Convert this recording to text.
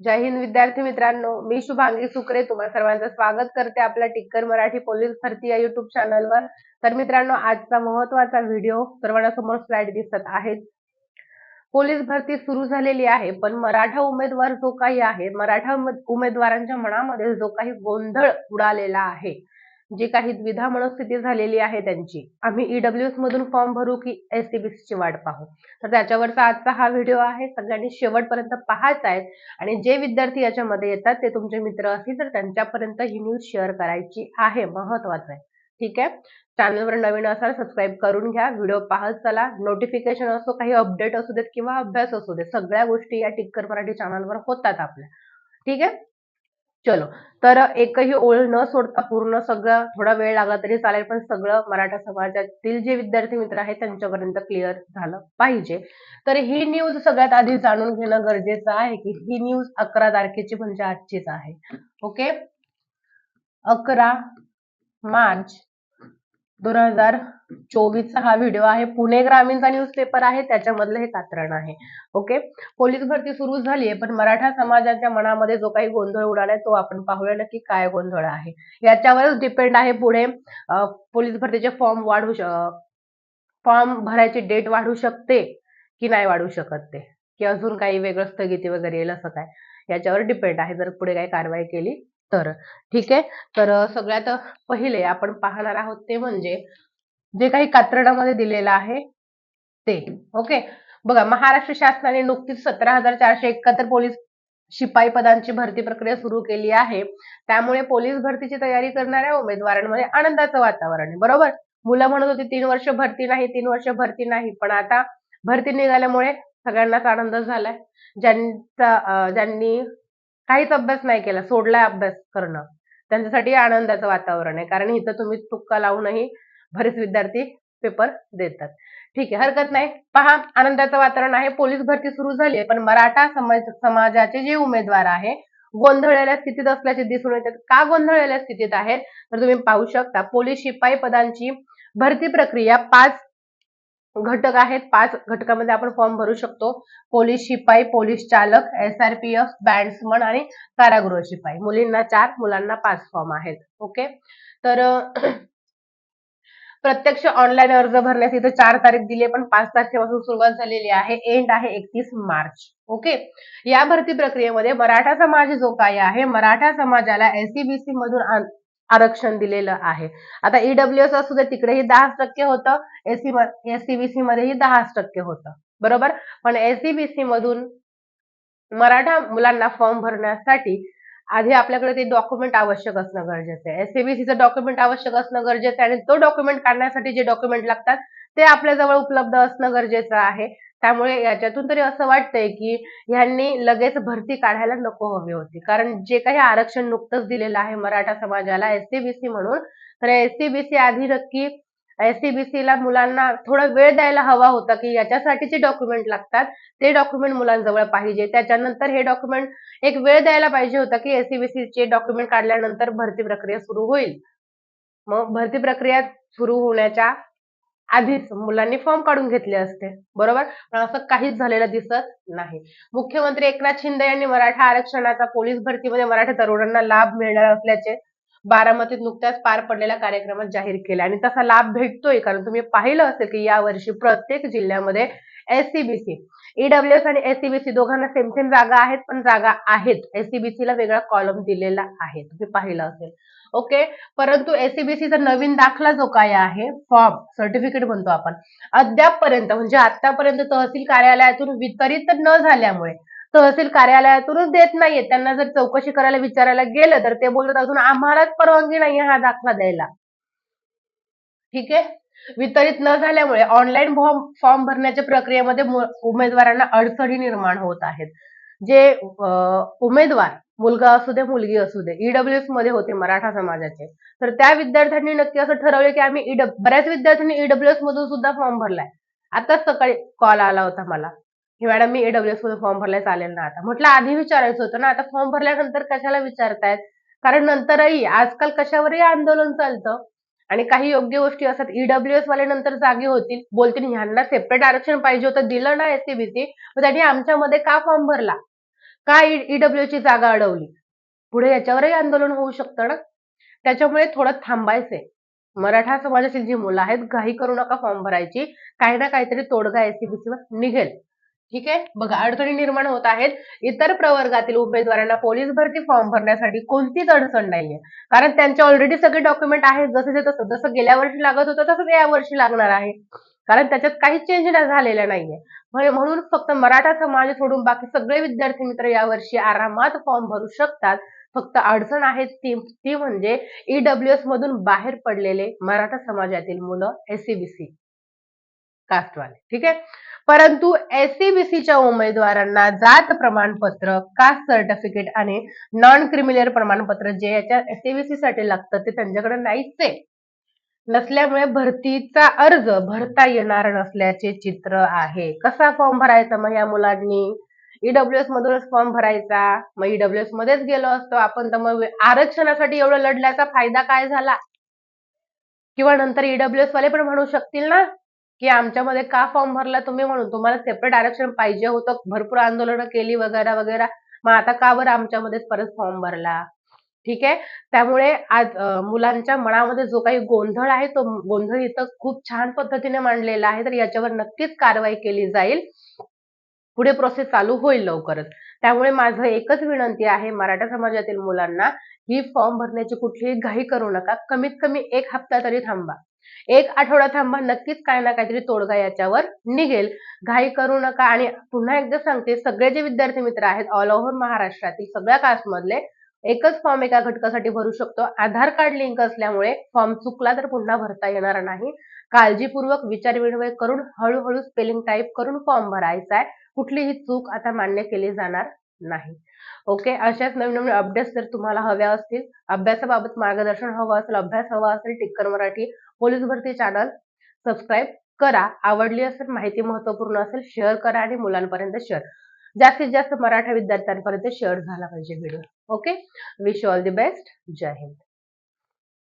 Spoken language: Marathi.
जय हिंद विद्यार्थी मित्रांनो मी शुभांगी सुकरे तुम्हा सर्वांचं स्वागत करते आपल्या टिक्कर मराठी पोलीस भरती या युट्यूब चॅनलवर तर मित्रांनो आजचा महत्त्वाचा व्हिडिओ सर्वांना समोर स्लाइड दिसत आहे. पोलीस भरती सुरू झालेली आहे पण मराठा उमेदवार जो काही आहे मराठा उमेदवारांच्या मनामध्ये जो काही गोंधळ उडालेला आहे जी काही द्विधा मनस्थिती झालेली आहे त्यांची आम्ही ईडब्ल्यूएस मधून फॉर्म भरू की एसटीबीसी ची वाट पाहू. तर त्याच्यावरचा आजचा हा व्हिडिओ आहे सगळ्यांनी शेवटपर्यंत पाहायचा आहे आणि जे विद्यार्थी याच्यामध्ये येतात ते तुमचे मित्र असतील तर त्यांच्यापर्यंत ही न्यूज शेअर करायची आहे महत्वाचं आहे. ठीक आहे? चॅनलवर नवीन असाल सबस्क्राईब करून घ्या व्हिडिओ पाहत चला. नोटिफिकेशन असो काही अपडेट असू देत किंवा अभ्यास असू देत सगळ्या गोष्टी या टिक्कर मराठी चॅनलवर होतात आपल्या. ठीक आहे? चलो. तर एकही ओळ न सोडता पूर्ण सगळं थोडा वेळ लागला तरी चालेल पण सगळं मराठा समाजातील जे विद्यार्थी मित्र आहेत त्यांच्यापर्यंत क्लिअर झालं पाहिजे. तर ही न्यूज सगळ्यात आधी जाणून घेणं गरजेचं आहे की ही न्यूज अकरा तारखेची म्हणजे आजचीच आहे. ओके अकरा मार्च दोन हजार चोवीसचा हा व्हिडिओ आहे. पुणे ग्रामीणचा न्यूजपेपर आहे. त्याच्यामधलं हे कात्रण आहे. ओके पोलीस भरती सुरू झाली आहे पण मराठा समाजाच्या मनामध्ये जो काही गोंधळ उडालाय तो आपण पाहूया नक्की काय गोंधळ आहे. याच्यावरच डिपेंड आहे पुढे. पोलीस भरतीचे फॉर्म वाढू फॉर्म भरायची डेट वाढू शकते की नाही वाढू शकत ते? की अजून काही वेगळं स्थगिती वगैरे येईल असं काय? याच्यावर डिपेंड आहे. जर पुढे काही कारवाई केली तर ठीक आहे. तर सगळ्यात पहिले आपण पाहणार आहोत ते म्हणजे जे काही कात्रणामध्ये दिलेलं आहे ते. ओके? बघा महाराष्ट्र शासनाने नुकतीच सतरा हजार चारशे एकाहत्तर पोलीस शिपाई पदांची भरती प्रक्रिया सुरू केली आहे. त्यामुळे पोलीस भरतीची तयारी करणाऱ्या उमेदवारांमध्ये आनंदाचं वातावरण आहे. बरोबर? मुलं म्हणत होती तीन वर्ष भरती नाही तीन वर्ष भरती नाही. पण आता भरती निघाल्यामुळे सगळ्यांनाच आनंद झालाय. ज्यांचा ज्यांनी काहीच अभ्यास नाही केला सोडलाय अभ्यास करणं. त्यांच्यासाठी आनंदाचं वातावरण आहे. कारण इथं तुम्ही तुक्का लावूनही बरेच विद्यार्थी पेपर देतात. ठीक आहे हरकत नाही. पहा आनंदाचं वातावरण आहे. पोलीस भरती सुरू झाली आहे पण मराठा समाज समाजाचे जे उमेदवार आहे गोंधळलेल्या स्थितीत असल्याचे दिसून येतात का गोंधळलेल्या स्थितीत आहेत? तर तुम्ही पाहू शकता पोलीस शिपाई पदांची भरती प्रक्रिया पाच घटक आहेत. पाच घटकामध्ये आपण फॉर्म भरू शकतो. पोलीस शिपाई पोलीस चालक एसआरपीएफ बँड्समन आणि कारागृह शिपाई. मुलींना चार मुलांना पाच फॉर्म आहेत. ओके तर प्रत्यक्ष ऑनलाईन अर्ज भरण्यास इथं चार तारीख दिली पण पाच तारखेपासून सुरुवात झालेली आहे. एंड आहे एकतीस मार्च. ओके या भरती प्रक्रियेमध्ये मराठा समाज जो काही आहे मराठा समाजाला एससीबीसी मधून आरक्षण दिलेलं आहे. आता ईडब्ल्यूएस असू दे तिकडेही दहा टक्के होतं. एससी एससीबीसी मध्येही दहा टक्के होतं. बरोबर? पण एससीबीसी मधून मराठा मुलांना फॉर्म भरण्यासाठी आधी आपल्याकडे ते डॉक्युमेंट आवश्यक असणं गरजेचं आहे. एससीबीसीचं डॉक्युमेंट आवश्यक असणं गरजेचं आहे आणि तो डॉक्युमेंट काढण्यासाठी जे डॉक्युमेंट लागतात ते आपल्या जवळ उपलब्ध असणं गरजेचं आहे. त्यामुळे याच्यातून तरी असं वाटतंय की ह्यांनी लगेच भरती काढायला नको हवी होती. कारण जे काही आरक्षण नुकतंच दिलेलं आहे मराठा समाजाला एससीबीसी म्हणून तर एससीबीसी आधी नक्की एससीबीसीला मुलांना थोडा वेळ द्यायला हवा होता की याच्यासाठी जे डॉक्युमेंट लागतात. ते डॉक्युमेंट मुलांजवळ पाहिजे. त्याच्यानंतर हे डॉक्युमेंट एक वेळ द्यायला पाहिजे होता की एससीबीसी चे डॉक्युमेंट काढल्यानंतर भरती प्रक्रिया सुरू होईल. मग भरती प्रक्रिया सुरू होण्याच्या आधीच मुलांनी फॉर्म काढून घेतले असते. बरोबर? पण असं काहीच झालेलं दिसत नाही. मुख्यमंत्री एकनाथ शिंदे यांनी मराठा आरक्षणाचा पोलीस भरतीमध्ये मराठा तरुणांना लाभ मिळणार असल्याचे बारामतीत नुकत्याच पार पडलेल्या कार्यक्रमात जाहीर केले. आणि तसा लाभ भेटतोय कारण तुम्ही पाहिलं असेल की यावर्षी प्रत्येक जिल्ह्यामध्ये एससीबीसी ईडब्ल्यूएस आणि एससीबीसी दोघांना सेम सेम जागा आहेत पण जागा आहेत. एससीबीसी ला वेगळा कॉलम दिलेला आहे. तुम्ही पाहिलं असेल. ओके? परंतु एसीबीसीचा नवीन दाखला जो काय आहे फॉर्म सर्टिफिकेट म्हणतो आपण अद्यापपर्यंत म्हणजे आतापर्यंत तहसील कार्यालयातून वितरित न झाल्यामुळे तहसील कार्यालयातूनच देत नाहीये. त्यांना जर चौकशी करायला विचारायला गेलं तर ते बोलतात अजून आम्हालाच परवानगी नाहीये हा दाखला द्यायला. ठीक आहे? वितरित न झाल्यामुळे ऑनलाईन फॉर्म भरण्याच्या प्रक्रियेमध्ये उमेदवारांना अडचणी निर्माण होत आहेत. जे उमेदवार मुलगा असू दे मुलगी असू दे ईडब्ल्यूएसमध्ये होते मराठा समाजाचे. तर त्या विद्यार्थ्यांनी नक्की असं ठरवलं की आम्ही बऱ्याच विद्यार्थ्यांनी ईडब्ल्यूएस मधून सुद्धा फॉर्म भरलाय. आताच सकाळी कॉल आला होता मला की मॅडम मी ईडब्ल्यूएसमध्ये फॉर्म भरलाय चालेल ना आता. म्हटलं आधी विचारायचं होतं ना आता फॉर्म भरल्यानंतर कशाला विचारतायत? कारण नंतरही आजकाल कशावरही आंदोलन चालतं आणि काही योग्य गोष्टी असतात ईडब्ल्यूएस वाले नंतर जागे होतील बोलतील ह्यांना सेपरेट आरक्षण पाहिजे होतं दिलं ना एससीबीसी मग त्यांनी आमच्यामध्ये का फॉर्म भरला? का e- ईडब्ल्यूची जागा अडवली? पुढे याच्यावरही आंदोलन होऊ शकतं ना? त्याच्यामुळे थोडं थांबायचंय. मराठा समाजातील जी मुलं आहेत घाई करू नका फॉर्म भरायची. काही ना काहीतरी तोडगा एसीबीसी वर निघेल. ठीक आहे? बघा अडचणी निर्माण होत आहेत. इतर प्रवर्गातील उमेदवारांना पोलीस भरती फॉर्म भरण्यासाठी कोणतीच अडचण नाहीये. कारण त्यांचे ऑलरेडी सगळे डॉक्युमेंट आहेत. जसं ते तसं जसं गेल्या वर्षी लागत होतं तसंच या वर्षी लागणार आहे. कारण त्याच्यात काहीच चेंज झालेला नाहीये. म्हणून फक्त मराठा समाज सोडून बाकी सगळे विद्यार्थी मित्र यावर्षी आरामात फॉर्म भरू शकतात. फक्त अडचण आहे ती ती म्हणजे ईडब्ल्यूएस मधून बाहेर पडलेले मराठा समाजातील मुलं एससीबीसी कास्टवाले ठीक आहे? परंतु एससीबीसीच्या उमेदवारांना जात प्रमाणपत्र कास्ट सर्टिफिकेट आणि नॉन क्रिमिनल प्रमाणपत्र जे याच्या एससीबीसी साठी लागतं ते त्यांच्याकडे नाहीच आहे नसल्यामुळे भरतीचा अर्ज भरता येणार नसल्याचे चित्र आहे. कसा फॉर्म भरायचा मग या मुलांनी? ईडब्ल्यूएस मधूनच फॉर्म भरायचा? मग ईडब्ल्यूएस मध्येच गेलो असतो आपण तर मग आरक्षणासाठी एवढं लढल्याचा फायदा काय झाला? किंवा नंतर ईडब्ल्यूएस वाले पण म्हणू शकतील ना की आमच्यामध्ये का फॉर्म भरला तुम्ही म्हणून? तुम्हाला सेपरेट आरक्षण पाहिजे होतं भरपूर आंदोलनं केली वगैरे वगैरे. मग आता का बरं आमच्यामध्ये परत फॉर्म भरला? ठीक आहे? त्यामुळे आज मुलांच्या मनामध्ये जो काही गोंधळ आहे तो गोंधळ इथं खूप छान पद्धतीने मांडलेला आहे. तर याच्यावर नक्कीच कारवाई केली जाईल. पुढे प्रोसेस चालू होईल लवकरच. त्यामुळे माझं एकच विनंती आहे मराठा समाजातील मुलांना ही फॉर्म भरण्याची कुठलीही घाई करू नका. कमीत कमी एक हप्ता तरी थांबा. एक आठवडा थांबा नक्कीच काही ना काहीतरी तोडगा याच्यावर निघेल. घाई करू नका. आणि पुन्हा एकदा सांगते सगळे जे विद्यार्थी मित्र आहेत ऑल ओव्हर महाराष्ट्रातील सगळ्या कास्टमधले एकच फॉर्म एका घटकासाठी भरू शकतो. आधार कार्ड लिंक असल्यामुळे फॉर्म चुकला तर पुन्हा भरता येणार नाही. काळजीपूर्वक विचारविनिमय करून हळूहळू स्पेलिंग टाईप करून फॉर्म भरायचा आहे. कुठलीही चूक आता मान्य केली जाणार नाही. ओके अशाच नवीन नवीन अपडेट्स जर तुम्हाला हव्या असतील अभ्यासाबाबत मार्गदर्शन हवं असेल अभ्यास हवा असेल Tikkar Marathi police Bharti channel subscribe करा. आवडली असेल माहिती महत्त्वपूर्ण असेल शेअर करा आणि मुलांपर्यंत शेअर जास्तीत जास्त मराठा विद्यार्थ्यांपर्यंत शेअर झाला पाहिजे video okay wish all the best Jai Hind